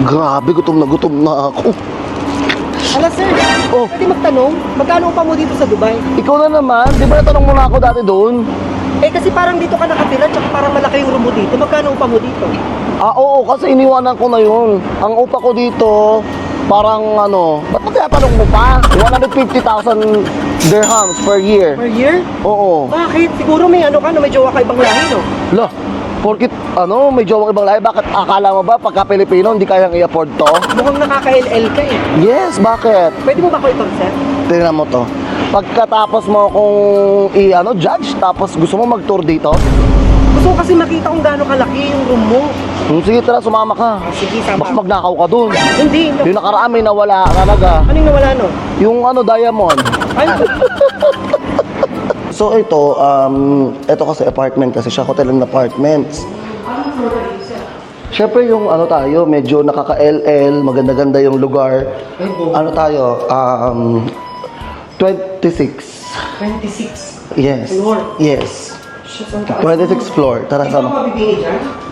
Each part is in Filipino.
Grabe, gutom na gutom na ako. Hala sir, Oh. pwede magtanong, magkano pa mo dito sa Dubai? Ikaw na naman, di ba natanong mo na ako dati doon? Eh kasi parang dito ka nakatira, tsaka parang malaki yung room mo dito. Magkano pa mo dito? Ah, oo, kasi iniwanan ko na yun. Ang upa ko dito, parang ano, ba't mo tinatanong mo pa? 150,000 dirhams per year. Per year? Oo. Bakit? Siguro may ano ka, no? may jowa ka ibang lahi, no? Lah, porkit ano, may jowang ibang lahi, bakit akala mo ba pagka Pilipino hindi kayang i-afford to? Mukhang nakaka-LL ka eh. Yes, bakit? Pwede mo ba ako i-consent? Tingnan mo to. Pagkatapos mo kung i-ano, judge, tapos gusto mo mag-tour dito, Gusto ko kasi makita kung gaano kalaki yung room mo. hmm, sige tara, sumama ka. Ah, sige, Baka sama. magnakaw ka dun. Hindi. Yung nakaraan may nawala talaga. Ano yung nawala, no? Yung ano, diamond. Ay, So ito, um, ito kasi apartment kasi siya, hotel and apartments. Siyempre yung ano tayo, medyo nakaka-LL, maganda-ganda yung lugar. Ano tayo, um, 26. 26. Yes. Floor. Yes. Shit, ang taas. 26 floor. Tara, sama.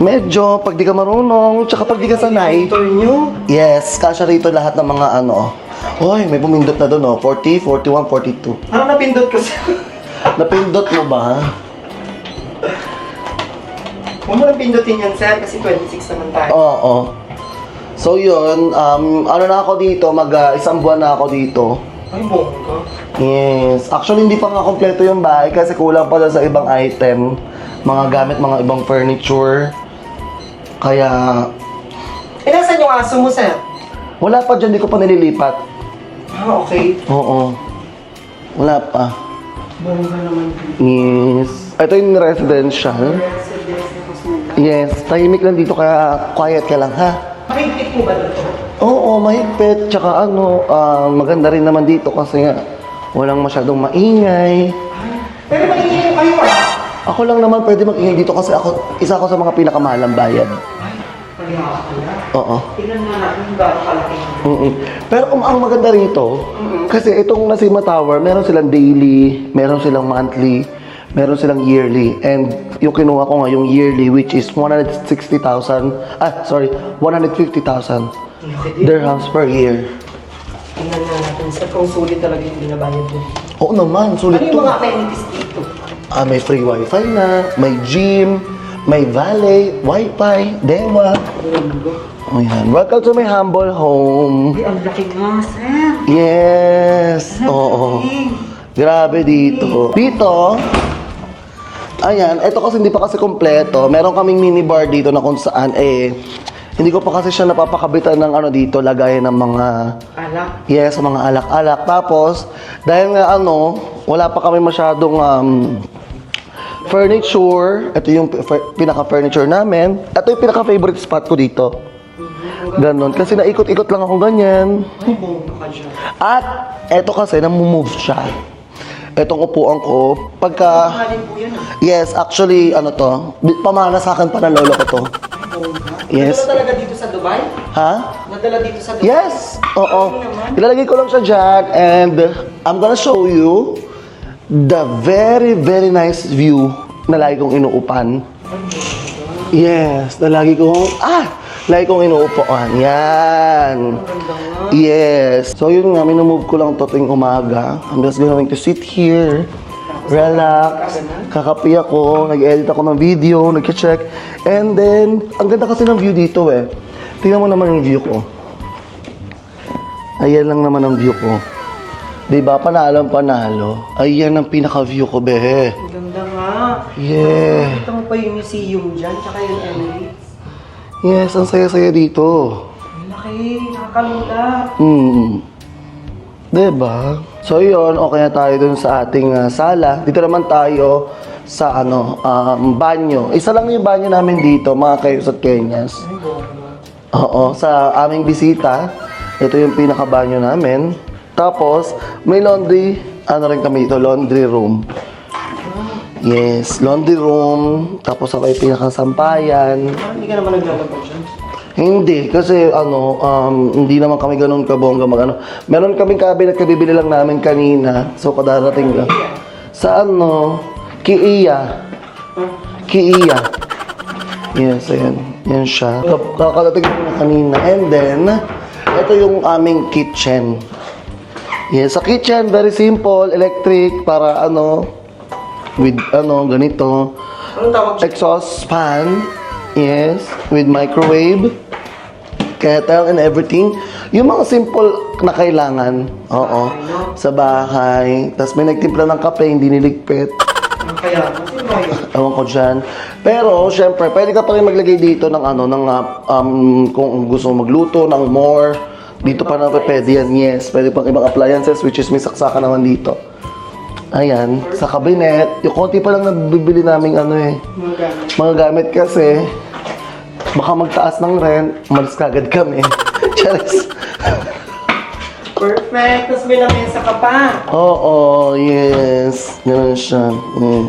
Medyo, pag di ka marunong, tsaka pag di ka sanay. Nyo? Yes, kasya rito lahat ng mga ano. Hoy, may pumindot na doon, oh. 40, 41, 42. Parang napindot ko siya. Napindot mo ba? Huwag mo nang pindutin yan, sir, kasi 26 naman tayo. Oo. So yun, um, ano na ako dito, mag ah, isang buwan na ako dito. Ay, bongga. Yes. Actually, hindi pa nga kompleto yung bahay kasi kulang pa dun sa ibang item. Mga gamit, mga ibang furniture. Kaya, Eh, nasan yung aso mo, sir? wala pa dyan, di ko pa nililipat. Ah, okay. Oo. Wala pa. Bongga naman. Yes. Ito yung residential. Yes. Tahimik lang dito kaya quiet ka lang ha. Mahigpit po ba dito? Oo, mahigpit. Tsaka ano, ah, maganda rin naman dito kasi nga walang masyadong maingay. Pero maingay kayo, ah. Ako lang naman pwede mag-ingay dito kasi ako, isa ako sa mga pinakamahalang bayad. Oo. Tingnan nga natin gaano kalaki. Mm-mm. Pero um, ang maganda rito, kasi itong Nasima Tower, meron silang daily, meron silang monthly, meron silang yearly. And yung kinuha ko nga, yung yearly, which is 160,000, ah, sorry, 150,000 dirhams per year. Tingnan nga natin, sir, kung sulit talaga yung binabayad mo. Oo naman, Ano sulit yung to. mga amenities dito? Ah, may free wifi na, may gym, may valet, wifi, dewa. Oh, yan. Welcome to my humble home. Ay, ang laki nga, sir. Yes! Oo. Grabe dito. Dito, ayan, ito kasi hindi pa kasi kompleto. Meron kaming minibar dito na kung saan, eh, hindi ko pa kasi siya napapakabitan ng ano dito, lagayan ng mga, Alak. yes, mga alak-alak. Tapos, dahil nga ano, wala pa kami masyadong um, furniture. Ito yung fur- pinaka-furniture namin. Ito yung pinaka-favorite spot ko dito. Ganon. Kasi naikot-ikot lang ako ganyan. At eto kasi namumove siya. Etong upuan ko, pagka... Yes, actually, ano to, pamana sa akin pa ng lolo ko to. Yes. Nadala talaga dito sa Dubai? Ha? Nadala dito sa Dubai? Yes! Oo. Ilalagay ko lang siya dyan and I'm gonna show you the very, very nice view na lagi kong inuupan. Yes, na lagi kong... Ah! Lagi kong inuupuan. Yan. Yes. So yun nga, minumove ko lang to tuwing umaga. I'm just going to sit here, relax, kakapi ako, nag-edit ako ng video, nag-check. And then, ang ganda kasi ng view dito eh. Tingnan mo naman yung view ko. Ayan lang naman ang view ko. Di ba? Panalo ang panalo. Ayan ang pinaka-view ko, be. Ang ganda nga. Yeah. Kita mo pa yung museum dyan, tsaka yung Emirates. Yes, ang saya-saya dito. Ang laki, nakakalula. Hmm. Diba? So yun, okay na tayo dun sa ating ah, sala. Dito naman tayo sa ano, um, banyo. Isa lang yung banyo namin dito, mga kayos at kenyas. Oo, sa aming bisita, ito yung pinaka-banyo namin. Tapos, may laundry, ano rin kami dito, laundry room. Yes, laundry room. Tapos ako yung pinakasampayan. Hindi ka naman naglalabas dyan. Hindi, kasi ano, um, hindi naman kami ganun kabongga mag ano. Meron kaming cabinet kabibili lang namin kanina. So, kadarating lang. Sa ano, Kiiya. Kiiya. Yes, ayan. Yan siya. Kakadating ko na kanina. And then, ito yung aming kitchen. Yes, sa kitchen, very simple, electric, para ano, with ano, ganito. Anong tawag siya? Exhaust fan, yes, with microwave, kettle and everything. Yung mga simple na kailangan, oo, sa bahay. Tapos may nagtimpla ng kape, hindi niligpit. Kaya, ba yun? Ewan ko dyan. Pero, syempre, pwede ka pa rin maglagay dito ng ano, ng, ah, um, kung gusto mo magluto, ng more. Dito pa na pwede yan, yes. Pwede pang ibang appliances, which is may saksakan naman dito. Ayan, sa cabinet. Yung konti pa lang nabibili namin ano eh. Mga gamit. Mga gamit kasi, baka magtaas ng rent, umalis kagad kami. Charis. Perfect. Tapos may lamesa ka pa. Oo, yes. Ganun siya. Mm.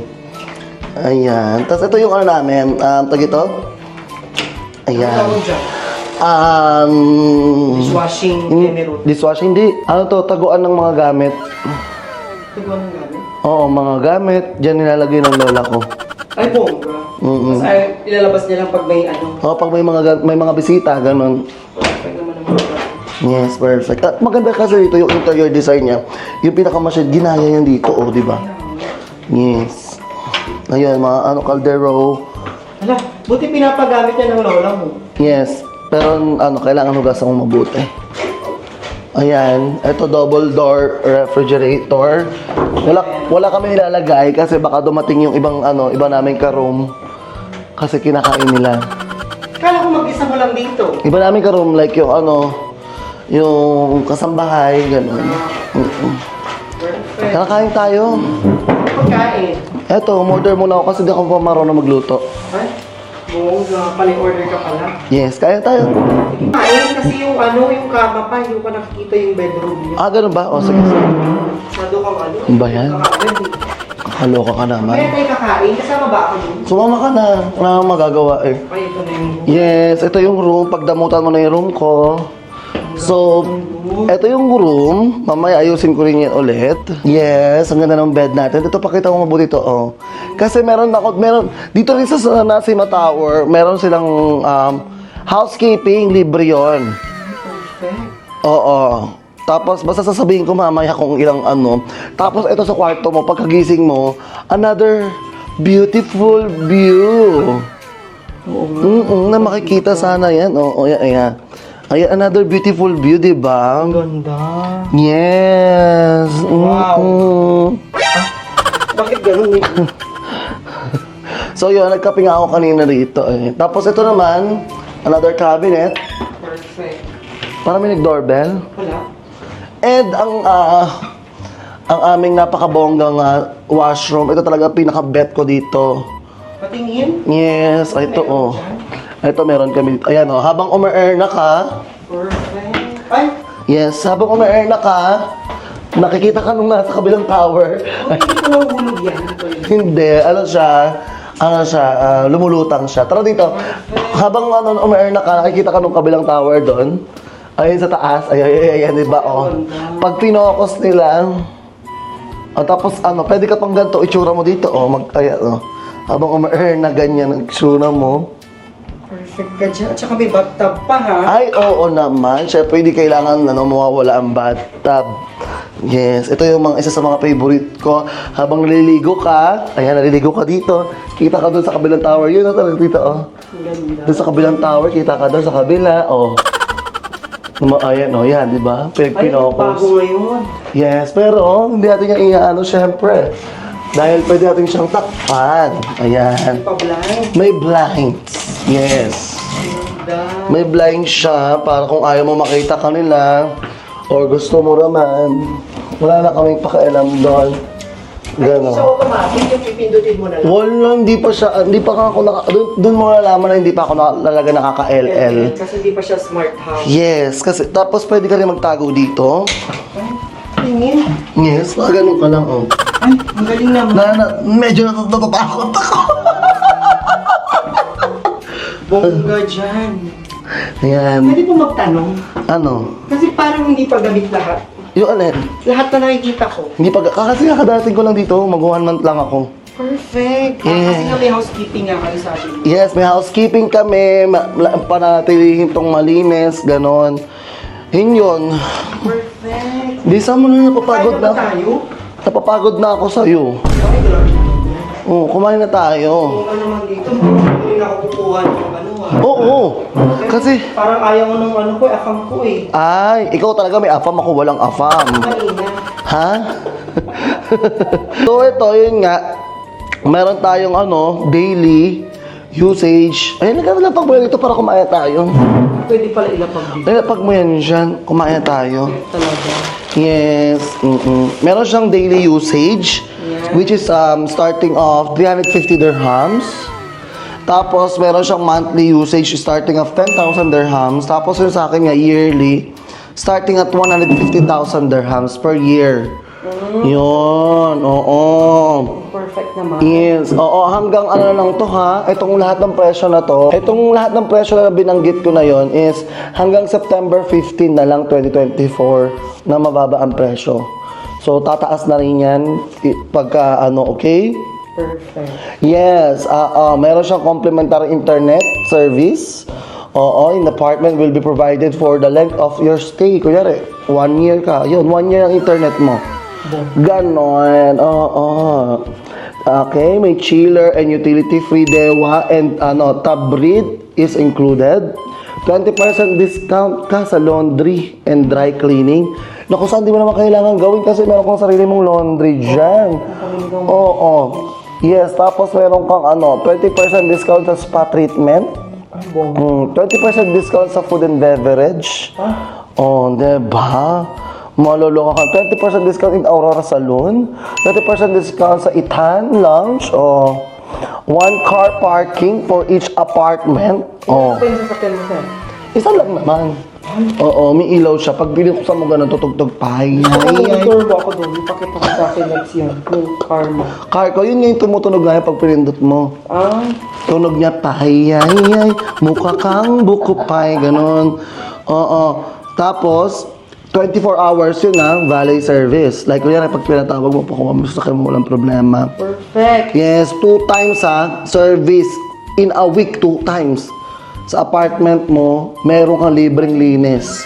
Ayan. Tapos ito yung ano namin. Um, tag ito? Ayan. tawag dyan? Um, Dishwashing hmm, general. dishwashing, hindi. Ano to, taguan ng mga gamit. Tigwa ng gamit. Oo, mga gamit. Diyan nilalagay ng lola ko. Ay, bongga. Mm-mm. Tapos ay, ilalabas niya lang pag may ano. Oo, pag may mga, ga- may mga bisita, ganun. Perfect naman ang mga Yes, perfect. At maganda kasi dito yung interior design niya. Yung pinakamasyad, ginaya yan dito, oh, di ba? Yes. Ayun, mga ano, caldero. Hala, buti pinapagamit niya ng lola mo. Yes. Pero ano, kailangan hugasan kong mabuti. Ayan, ito double door refrigerator. Wala wala kami nilalagay kasi baka dumating yung ibang ano, iba naming ka-room kasi kinakain nila. Kala ko mag-isa mo lang dito. Iba namin ka-room like yung ano, yung kasambahay, ganun. Mm-mm. Kinakain tayo. Pagkain. Eto, order muna ako kasi di ako pa marunong magluto. Ay, bongga. Pali-order ka pala. Yes, kaya tayo. Kain kasi yung ano, yung kama pa, yung pa nakikita yung bedroom niya. Ah, ganun ba? O, sige. sige. Masyado kang ano. Ano ba yan? Kakain eh. Kaloka ka naman. Kaya tayo kakain, kasama ba ako dun? Sumama ka na. Wala kang magagawa eh. Ay, ito na yung Yes, ito yung room. Pagdamutan mo na yung room ko. So, ito yung room. Mamaya ayusin ko rin yan ulit. Yes, ang ganda ng bed natin. Ito, pakita mo mabuti ito, oh. Kasi meron ako, meron, dito rin sa Nasima Tower, meron silang um, housekeeping, libre yun. perfect. Oo. Tapos, basta sasabihin ko mamaya kung ilang ano. Tapos, ito sa kwarto mo, pagkagising mo, another beautiful view. Oo na makikita sana yan. Oo, ayan, ayan. Ayan, another beautiful view, di ba? Ang ganda. Yes. Wow. Mm-mm. Bakit ganun eh? So, yun, nagkape nga ako kanina rito. Eh. Tapos, ito naman, another cabinet. Perfect. Para may nag-doorbell. Wala. And ang ah, ang aming napakabonggang ah, washroom, ito talaga pinaka-bet ko dito. Patingin. Yes, ay, ito oh. Ito meron kami dito. Ayan oh, habang ume-earn na ka, Perfect. Ay, yes, habang ume-earn na ka, nakikita ka nung nasa kabilang tower. bakit hindi ko nahulog yan? Yun. Hindi, ano siya, ano siya, ah, lumulutang siya. Tara dito, habang ano, ume-earn na ka, nakikita ka nung kabilang tower doon. Ayun sa taas, ay, ay, ay, ayan, di ba, oh. Pag pinokos nila, oh, tapos ano, pwede ka pang ganito, itsura mo dito, oh, magtaya, oh. Habang ume-earn na ganyan ang itsura mo. Perfect ka dyan. At saka may bathtub pa ha. Ay, oo naman. Siyempre, hindi kailangan ano, mawawala ang bathtub. Yes, ito yung mga isa sa mga favorite ko. Habang naliligo ka, ayan, naliligo ka dito. Kita ka doon sa kabilang tower. Yun, oh, talaga dito, oh. Ang ganda. Doon sa kabilang tower, kita ka doon sa kabila, oh. Numa- Ayan, oh, yan, di ba? Ay, bago Pinokos. ngayon. Yes, pero hindi natin yung iaano, syempre. Dahil pwede natin siyang takpan. Ayan. Pa-blind. May blinds. Yes. May blind siya para kung ayaw mo makita kanila or gusto mo naman, wala na kaming pakialam doon. Gano'n. automatic. Yung pipindutin mo na lang. Wala, hindi pa siya, hindi pa ako naka, doon, doon mo nalaman na hindi pa ako na, talaga nakaka-LL. Kasi hindi pa siya smart house. Yes, kasi tapos pwede ka rin magtago dito. Tingin. Yes, mga ganun ka lang, oh. Ay, ang galing naman. Na, na, medyo natatakot ako. Bongga dyan. Ayan. Pwede po magtanong. Ano? Kasi parang hindi pa gamit lahat. Yung alin? Lahat na nakikita ko. Hindi pa, kasi kakadating ko lang dito, mag one month lang ako. Perfect. Ah, kasi nga may housekeeping nga kayo sa akin. Yes, may housekeeping kami, ma- la- panatilihin tong malinis, ganon. Yun yun. Perfect. Di sa mo na napapagod Kaya na. ba tayo? Napapagod na ako sa'yo. Okay, grabe. Oo, kumain na tayo. Kung ano naman dito, hindi na ako kukuha ng ah. Oo, kasi, Parang ayaw mo ng ano ko, afam ko eh. ay, ikaw talaga may afam, ako walang afam. Ha? so ito, yun nga, meron tayong ano, daily usage. Ayun, naglalapag mo yan ito para kumain tayo. Pwede pala ilapag dito. Nalapag mo yan dyan, kumain tayo. Talaga. Yes. Mm-mm. Meron siyang daily usage, Yeah. which is um, starting off 350 dirhams. Tapos, meron siyang monthly usage starting of 10,000 dirhams. Tapos, yung sa akin nga yearly, starting at 150,000 dirhams per year. Yun, oo. Perfect naman. Yes, oo, hanggang ano lang to ha, itong lahat ng presyo na to, itong lahat ng presyo na binanggit ko na yon is hanggang September 15 na lang 2024 na mababa ang presyo. So, tataas na rin yan pagka ano, okay? Perfect. Yes, ah ah, meron siyang complimentary internet service. Oo, in apartment will be provided for the length of your stay. Kunyari, one year ka. Yun, one year ang internet mo. Ganon. Oo. Okay, may chiller and utility-free dewa and ano, tab read is included. 20% discount ka sa laundry and dry cleaning. Naku, saan di mo naman kailangan gawin kasi meron kang sarili mong laundry dyan. Oo. Yes, tapos meron kang ano, 20% discount sa spa treatment. Mm, 20% discount sa food and beverage. Oh, diba? Maluloko ka. 20% discount in Aurora Saloon. 20% discount sa Itan Lounge. Oh. One car parking for each apartment. Oh. Sasakyan mo sir. Isa lang naman. Oo, may ilaw siya. Pag binuksan mo ganun, tutugtog pa. Ay, Ako ay, ay. turbo ako doon. Ipakita ko sa akin next yun. Yung car mo. Car ko, yun nga yung tumutunog nga yung pag pinindot mo. Ah, Tunog niya, pay, ay, ay, mukha kang buko pay, ganun. Oo. Tapos, 24 hours yun ha, valet service. Like, kunyari, pag pinatawag mo, pakuha mo sa mo, walang problema. perfect. Yes, two times ha, service. In a week, two times. Sa apartment mo, meron kang libreng linis.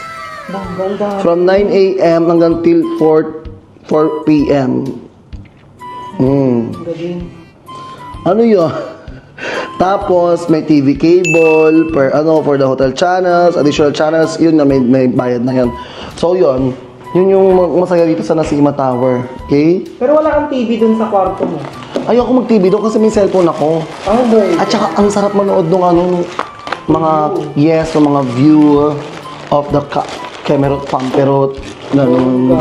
From 9 a.m. hanggang till 4, 4 p.m. Galing. Ano yun? Tapos, may TV cable, per, ano, for the hotel channels, additional channels, yun na, may, may bayad na yun. So, yun. Yun yung ma- masaya dito sa Nasima Tower. Okay? Pero wala kang TV doon sa kwarto mo. Ayoko mag-TV doon kasi may cellphone ako. Ah, boy. At saka, ang sarap manood nung ano, nung mga, yes, yung mga view of the ca- Camerot Pamperot. Ganun.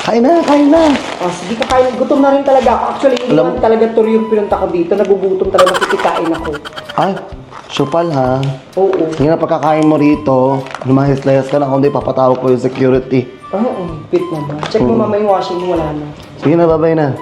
Kain na, kain na. Ah, sige ka kain. Gutom na rin talaga ako. Actually, hindi Alam- naman talaga tour yung pinunta ko dito. Nagugutom talaga makikikain ako. Ay, supal ha. Oo. Sige na pagkakain mo rito, lumayas-layas ka na kundi papatawag ko yung security. Ah, Oo, fit naman. Check mo mamaya yung washing mo, wala na. Sige na, babay na.